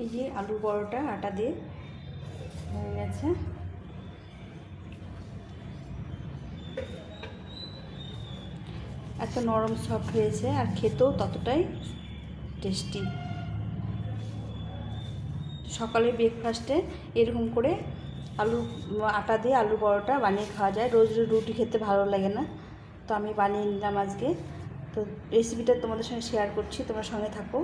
এই যে আলু বড়টা আটা দিয়ে হয়ে গেছে। এত নরম সফট হয়েছে, আর খেতেও ততটাই টেস্টি সকালে ব্রেকফাস্টে এরকম করে আলু, আটা দিয়ে আলু বড়টা বানিয়ে খাওয়া যায়। রোজ রোজ রুটি খেতে ভালো লাগে না, তো আমি বানিয়ে নিলাম আজকে। তো রেসিপিটা তোমাদের সঙ্গে শেয়ার করছি, তোমার সঙ্গে থাকো।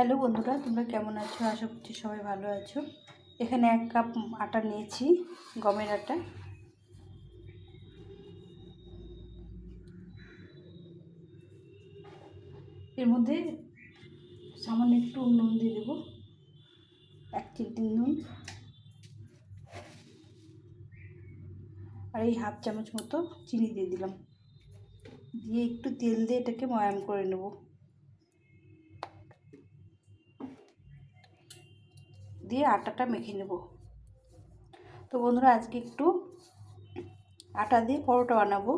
হ্যালো বন্ধুরা, তোমরা কেমন আছো? আশা করছি সবাই ভালো আছো। এখানে এক কাপ আটা নিয়েছি, গমের আটা। এর মধ্যে সামান্য একটু নুন দিয়ে দেবো, এক চিমটি নুন। আর এই হাফ চামচ মতো চিনি দিয়ে দিলাম। দিয়ে একটু তেল দিয়ে এটাকে ময়াম করে নেব। দিয়ে আটাটা মেখে নেব। তো বন্ধুরা, আজকে একটু আটা দিয়ে পরোটা বানাবো।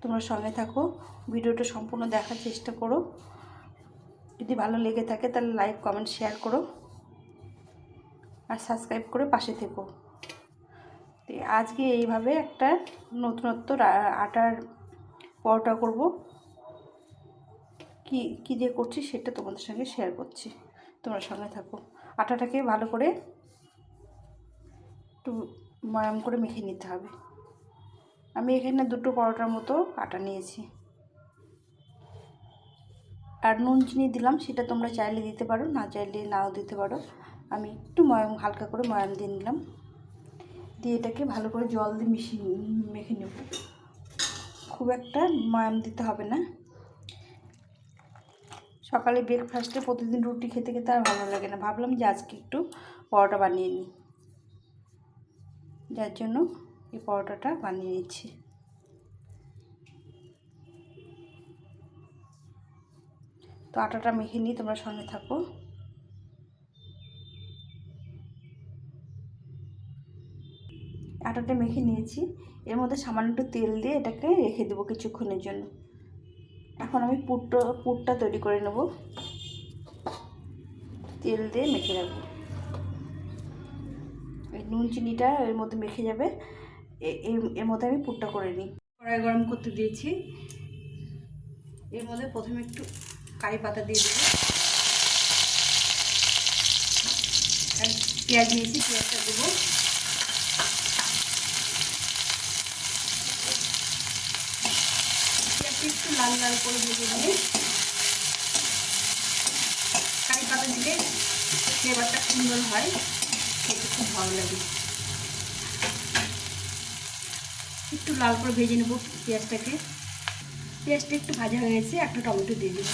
তোমরা সঙ্গে থাকো, ভিডিওটা সম্পূর্ণ দেখার চেষ্টা করো। যদি ভালো লেগে থাকে, তাহলে লাইক, কমেন্ট, শেয়ার করো। আর সাবস্ক্রাইব করে পাশে থেকো। তো আজকে এইভাবে একটা নতুনত্ব আটার পরোটা করব। কি, কী দিয়ে করছি সেটা তোমাদের সঙ্গে শেয়ার করছি। তোমরা সঙ্গে থাকো। আটাটাকে ভালো করে একটু ময়াম করে মেখে নিতে হবে। আমি এখানে দুটো পরোটার মতো আটা নিয়েছি। আর নুন চিনি দিলাম, সেটা তোমরা চাইলে দিতে পারো, না চাইলে নাও দিতে পারো। আমি একটু ময়াম, হালকা করে ময়াম দিয়ে নিলাম। দিয়ে এটাকে ভালো করে জল দিয়ে মিশিয়ে মেখে নেব। খুব একটা ময়াম দিতে হবে না। সকালে ব্রেকফাস্টে প্রতিদিন রুটি খেতে খেতে আর ভালো লাগে না। ভাবলাম যে আজকে একটু পরোটা বানিয়ে নিই। যার জন্য এই পরোটাটা বানিয়ে নিচ্ছি। তো আটাটা মেখে নিই তোমরা সঙ্গে থাকো। আটাটা মেখে নিয়েছি। এর মধ্যে সামান্য একটু তেল দিয়ে এটাকে রেখে দেবো কিছুক্ষণের জন্য। এখন আমি পুরটা পুরটা তৈরি করে নেব। তেল দিয়ে মেখে রাখব এই নুন চিনিটা এর মধ্যে মেখে যাবে। এর- মধ্যে আমি পুরটা করে নিই। কড়াই গরম করতে দিয়েছি। এর মধ্যে প্রথমে একটু কারি পাতা দিয়ে দেবো। পেঁয়াজ নিয়েছি, পেঁয়াজটা দেবো পেঁয়াজটা একটু লাল লাল করে ভেজে নিয়ে কারি পাতা দিলে ফ্লেভারটা সুন্দর হয়, খেতে খুব ভালো লাগে। একটু লাল করে ভেজে নেব পেঁয়াজটাকে। পেঁয়াজটা একটু ভাজা হয়ে গেছে, একটা টমেটো দিয়ে দেবো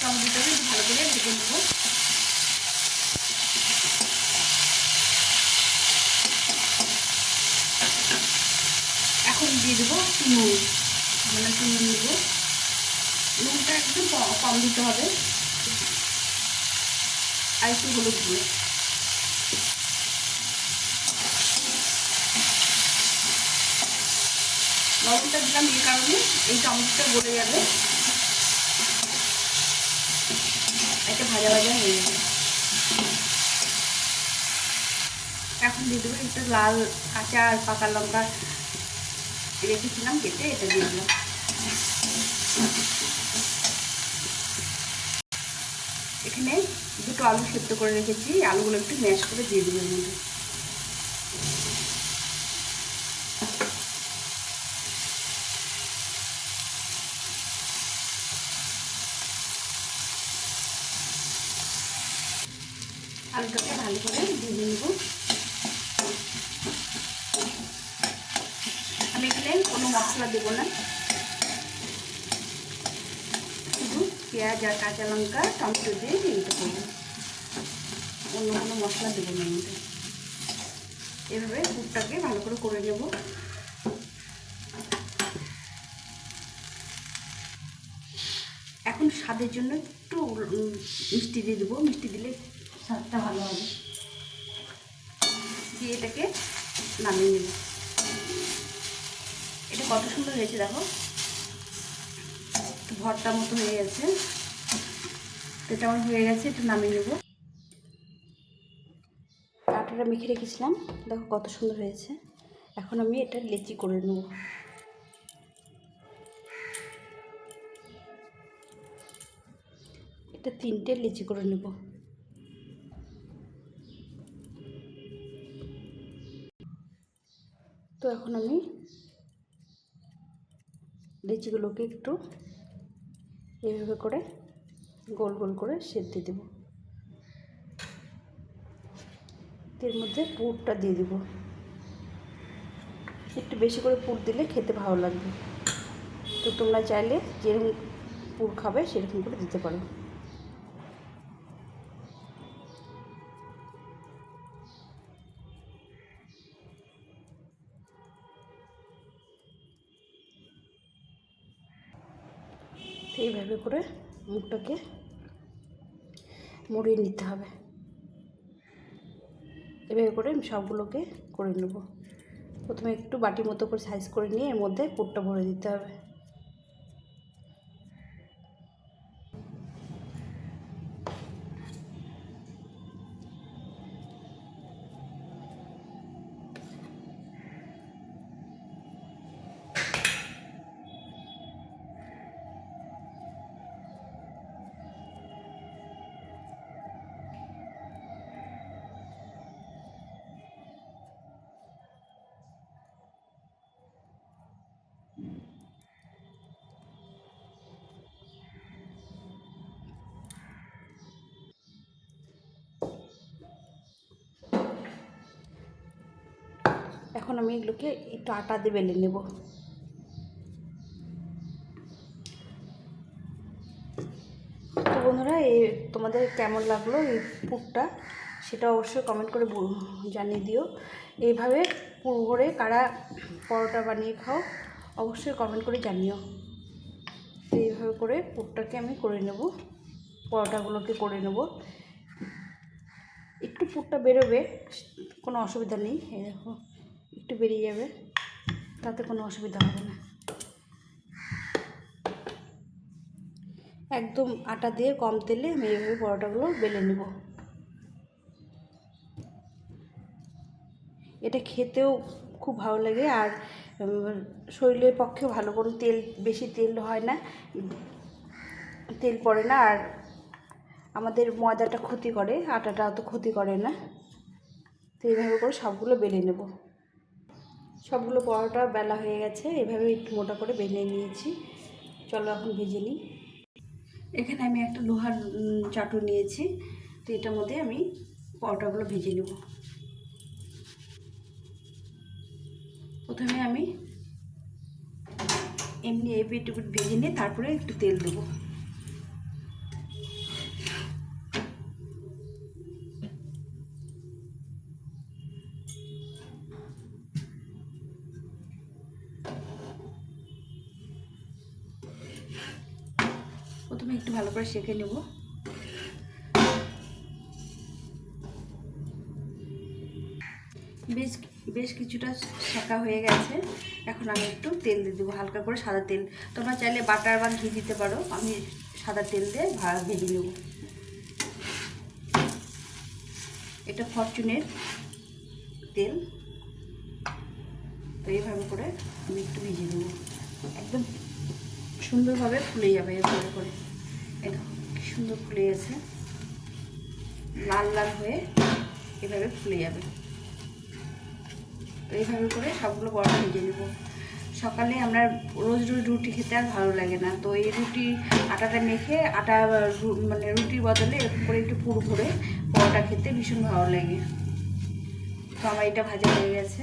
টমেটোটাকে একটু ভালো করে ভেজে নেব এখন দিয়ে দেবো একটু নুন মানে একটু নুন দেবো নুনটা একটু কম দিতে হবে আর একটু হলুদ গুঁড়ো লবণটা দিলাম এই কারণে এই টমেটোটা গলে যাবে একটা ভাজা ভাজা হয়ে যাবে এখন দিয়ে দেবো একটু লাল, কাঁচা আর পাকা লঙ্কা রেখেছিলাম কেটে এটা দিয়ে দিলাম। এখানে দুটো আলু সেদ্ধ করে রেখেছি আলুগুলো একটু ম্যাশ করে দিয়ে দেবো আলুটাকে ভালো করে ভেজে নেব আমি এখানে কোনো মশলা দেবো না। শুধু পেঁয়াজ আর কাঁচা লঙ্কা, টমেটো দিয়ে এইটা করব। অন্য কোনো মশলা দেবো না মধ্যে। এভাবে দুধটাকে ভালো করে করে নেব। এখন স্বাদের জন্য একটু মিষ্টি দিয়ে দেবো। মিষ্টি দিলে স্বাদটা ভালো হবে। দিয়ে এটাকে নামিয়ে নেব। কত সুন্দর হয়েছে দেখো। একটু ভর্তা মতো হয়ে গেছে। এটা আমার হয়ে গেছে, একটু নামিয়ে নেব। আটাটা মেখে রেখেছিলাম। দেখো কত সুন্দর হয়েছে। এখন আমি এটা লেচি করে নেব। এটা তিনটে লেচি করে নেব। তো এখন আমি লিচিগুলোকে একটু এইভাবে করে গোল গোল করে সেদ্ধ দেব। এর মধ্যে পুরটা দিয়ে দেব। একটু বেশি করে পুর দিলে খেতে ভালো লাগবে। তো তোমরা চাইলে যেরকম পুর খাবে সেরকম করে দিতে পারো। এইভাবে করে মুখটাকে মুড়িয়ে নিতে হবে। এভাবে করে আমি সবগুলোকে করে নেব। প্রথমে একটু বাটি মতো করে সাইজ করে নিয়ে এর মধ্যে পুরটা ভরে দিতে হবে। এখন আমি এগুলোকে একটু আটা দিয়ে বেলে নেব। তো বন্ধুরা, এই তোমাদের কেমন লাগল এই পুরটা সেটা অবশ্যই কমেন্ট করে জানিয়ে দিও। এইভাবে পুর ভরে কারা পরোটা বানিয়ে খাও, অবশ্যই কমেন্ট করে জানিও। তো এইভাবে করে পুরটাকে আমি করে নেব, পরোটাগুলোকে করে নেব। একটু পুরটা বেরোবে, কোনো অসুবিধা নেই, এই দেখো। একটু বেরিয়ে যাবে, তাতে কোনো অসুবিধা হবে না। একদম আটা দিয়ে কম তেলে আমি এইভাবে পরোটাগুলো বেলে নেব। এটা খেতেও খুব ভালো লাগে আর শরীরের পক্ষে ভালো, কোনো তেল, বেশি তেল হয় না, তেল পড়ে না আর আমাদের ময়দাটা ক্ষতি করে আটাটা অত ক্ষতি করে না। তো এইভাবে করে সবগুলো বেলে নেব। সবগুলো পরোটা বেলা হয়ে গেছে, এভাবে একটু মোটা করে বেলে নিয়েছি। চলো এখন ভেজে নিই। এখানে আমি একটা লোহার চাটু নিয়েছি, তো এটার মধ্যে আমি পরোটাগুলো ভেজে নেব। প্রথমে আমি এমনি এপিট ভেজে নিয়ে তারপরে একটু তেল দেবো। প্রথমে একটু ভালো করে সেঁকে নেব। বেশ বেশ কিছুটা শেখা হয়ে গেছে। এখন আমি একটু তেল দিয়ে দেবো, হালকা করে সাদা তেল। তোমরা চাইলে বাটার বা ঘি দিতে পারো, আমি সাদা তেল দিয়ে ভেজে নেব। এটা ফরচুনের তেল। তো এইভাবে করে আমি একটু ভিজিয়ে দেবো একদম সুন্দরভাবে ফুলে যাবে এভাবে করে এটা সুন্দর ফুলে গেছে। লাল লাল হয়ে এভাবে ফুলে যাবে। তো এইভাবে করে সবগুলো পরোটা ভেজে নেব। সকালে আমরা রোজ রোজ রুটি খেতে আর ভালো লাগে না। তো এই রুটি আটাটা মেখে আটা মানে রুটির বদলে এরকম করে একটু পুরো ভরে পরোটা খেতে ভীষণ ভালো লাগে। তো আমার এটা ভাজা হয়ে গেছে।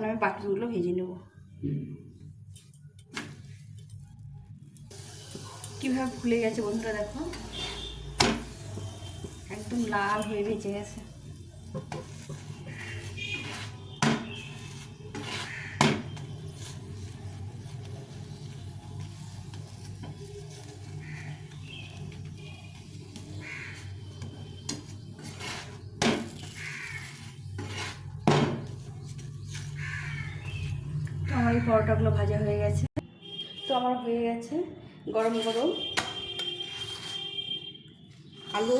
এখন আমি বাকিগুলো ভেজে নেব কীভাবে ফুলে গেছে বন্ধুরা দেখো একদম লাল হয়ে ভেজে গেছে পরোটাগুলো ভাজা হয়ে গেছে। তো আমার হয়ে গেছে গরম গরম আলু,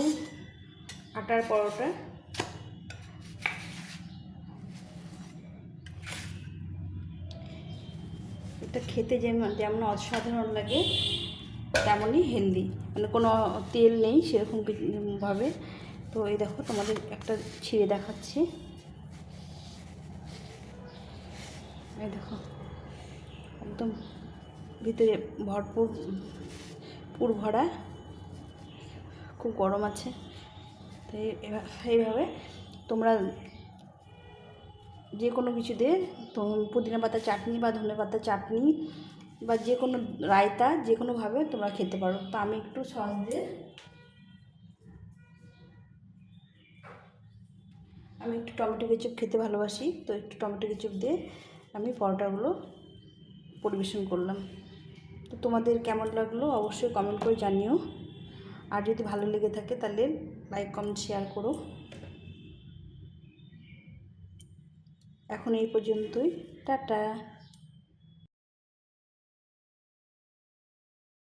আটার পরোটা। এটা খেতে যেমন যেমন অসাধারণ লাগে, তেমনই হেলদি মানে কোনো তেল নেই সেরকম ভাবে। তো এই দেখো তোমাদের একটা ছিঁড়ে দেখাচ্ছি। এই দেখো। একদম ভিতরে ভরপুর, পুর ভরা, খুব গরম আছে। তো এইভাবে তোমরা যে কোনো কিছু দিয়ে তো পুদিনা পাতা, চাটনি বা ধনে পাতা, চাটনি বা যে কোনো রায়তা যে কোনোভাবে তোমরা খেতে পারো। তো আমি একটু সস দিয়ে আমি একটু টমেটো কেচাপ খেতে ভালোবাসি। তো একটু টমেটো কেচাপ দিয়ে আমি পরোটাগুলো পরিবেশন করলাম। তো তোমাদের কেমন লাগল অবশ্যই কমেন্ট করে জানিও। আর যদি ভালো লেগে থাকে তাহলে লাইক কমেন্ট শেয়ার করো। এখন এই পর্যন্তই। টাটা।